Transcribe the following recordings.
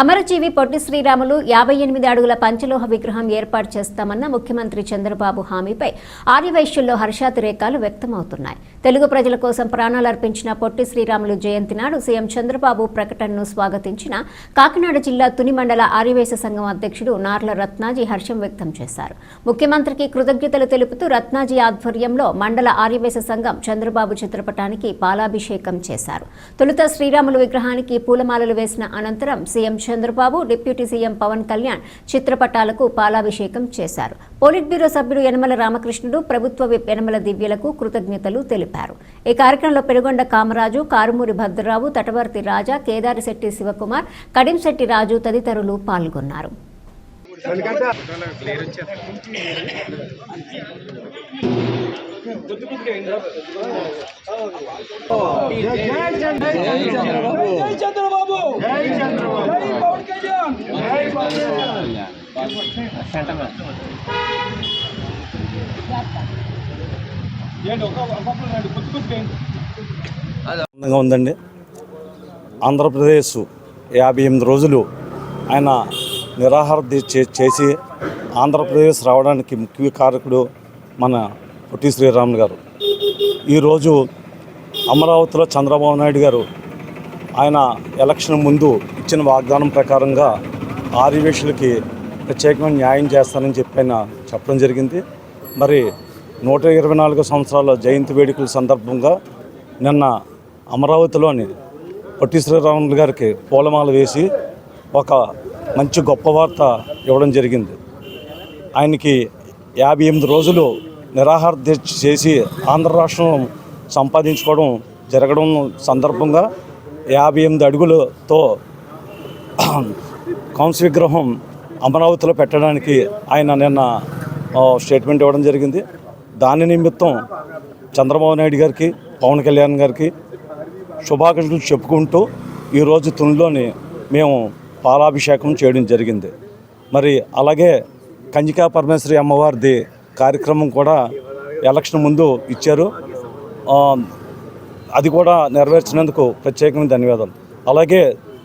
అమరజీవి పొట్టి శ్రీరాములు యాభై ఎనిమిది అడుగుల పంచలోహ విగ్రహం ఏర్పాటు చేస్తామన్న ముఖ్యమంత్రి చంద్రబాబు హామీపై ఆర్యవైశ్యుల్లో హర్షాతిరేకాలు వ్యక్తమవుతున్నాయి. తెలుగు ప్రజల కోసం ప్రాణాలు అర్పించిన పొట్టి శ్రీరాములు జయంతి నాడు సీఎం చంద్రబాబు ప్రకటనను స్వాగతించిన కాకినాడ జిల్లా తుని మండల ఆర్యవేశ సంఘం అధ్యక్షుడు నార్ల రత్నాజీ హర్షం వ్యక్తం చేశారు. ముఖ్యమంత్రికి కృతజ్ఞతలు తెలుపుతూ రత్నాజీ ఆధ్వర్యంలో మండల ఆర్యవేశ సంఘం చంద్రబాబు చిత్రపటానికి పాలాభిషేకం చేశారు. తొలుత శ్రీరాములు విగ్రహానికి పూలమాలలు వేసిన అనంతరం CM Chandrababu deputy CM Pawan Kalyan చిత్రపటాలకు పాలాభిషేకం చేశారు. పోలిట్ బ్యూరో సభ్యుడు యనమల రామకృష్ణుడు ప్రభుత్వ విప్ యనమల దివ్యలకు కృతజ్ఞతలు తెలిపారు. ఈ కార్యక్రమంలో పెనుగొండ కామరాజు కారుమూరి భద్రరావు తటవర్తి రాజా కేదారిశెట్టి శివకుమార్ కడింశెట్టి రాజు తదితరులు పాల్గొన్నారు. జై చంద్రబాబు. అందంగా ఉందండి. ఆంధ్రప్రదేశ్ యాభై ఎనిమిది రోజులు ఆయన నిరాహార దీక్ష చే- చేసి ఆంధ్రప్రదేశ్ రావడానికి ముఖ్య కారకుడు మన పొట్టి శ్రీరాములు గారు. ఈరోజు అమరావతిలో చంద్రబాబు నాయుడు గారు ఆయన ఎలక్షన్ ముందు ఇచ్చిన వాగ్దానం ప్రకారంగా ఆదివేశులకి ప్రత్యేకమైన న్యాయం చేస్తానని చెప్పి చెప్పడం జరిగింది. మరి నూట ఇరవై నాలుగు సంవత్సరాల జయంతి వేడుకల సందర్భంగా నిన్న అమరావతిలోని పొట్టి శ్రీరాములు గారికి పూలమాల వేసి ఒక మంచి గొప్ప వార్త ఇవ్వడం జరిగింది. ఆయనకి యాభై ఎనిమిది రోజులు నిరాహార దీక్ష చేసి ఆంధ్ర రాష్ట్రం సంపాదించుకోవడం జరగడం సందర్భంగా యాభై ఎనిమిది అడుగులతో కౌన్స్ విగ్రహం అమరావతిలో పెట్టడానికి ఆయన నిన్న స్టేట్మెంట్ ఇవ్వడం జరిగింది. దాని నిమిత్తం చంద్రబాబు నాయుడు గారికి పవన్ కళ్యాణ్ గారికి శుభాకాంక్షలు చెప్పుకుంటూ ఈరోజు తునిలోని మేము పాలాభిషేకం చేయడం జరిగింది. మరి అలాగే కంజికా పరమేశ్వరి అమ్మవారిది కార్యక్రమం కూడా ఎలక్షన్ ముందు ఇచ్చారు. అది కూడా నెరవేర్చినందుకు ప్రత్యేకమైన ధన్యవాదాలు. అలాగే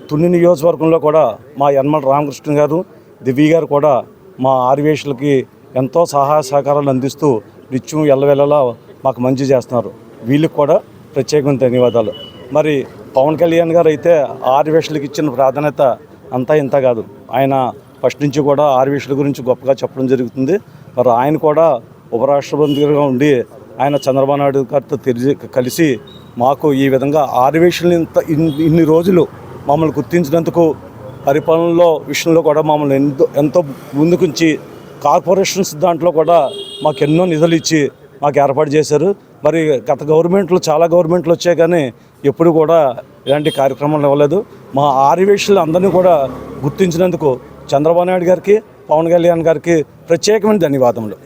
తుని నియోజకవర్గంలో కూడా మా యనమల రామకృష్ణ గారు దివ్య గారు కూడా మా ఆర్వేషులకి ఎంతో సహాయ సహకారాలు అందిస్తూ నిత్యం ఎల్లవెల్లలా మాకు మంచి చేస్తున్నారు. వీళ్ళకి కూడా ప్రత్యేకమైన ధన్యవాదాలు. మరి పవన్ కళ్యాణ్ గారు అయితే ఆర్వేషులకు ఇచ్చిన ప్రాధాన్యత అంతా ఇంత కాదు. ఆయన ఫస్ట్ నుంచి కూడా ఆర్వేషుల గురించి గొప్పగా చెప్పడం జరుగుతుంది. మరి ఆయన కూడా ఉపరాష్ట్రపతిగా ఉండి ఆయన చంద్రబాబు నాయుడు గారితో తెలిసి కలిసి మాకు ఈ విధంగా ఆర్వేషులు ఇంత ఇన్ని- ఇన్ని రోజులు మమ్మల్ని గుర్తించినందుకు పరిపాలనలో విషయంలో కూడా మమ్మల్ని ఎంతో ఎంతో ముందుకుంచి కార్పొరేషన్స్ దాంట్లో కూడా మాకు ఎన్నో నిధులు ఇచ్చి మాకు ఏర్పాటు చేశారు. మరి గత గవర్నమెంట్లు చాలా గవర్నమెంట్లు వచ్చాయి కానీ ఎప్పుడు కూడా ఇలాంటి కార్యక్రమాలు ఇవ్వలేదు. మా ఆర్యవేషులు అందరినీ కూడా గుర్తించినందుకు చంద్రబాబు నాయుడు గారికి పవన్ కళ్యాణ్ గారికి ప్రత్యేకమైన ధన్యవాదములు.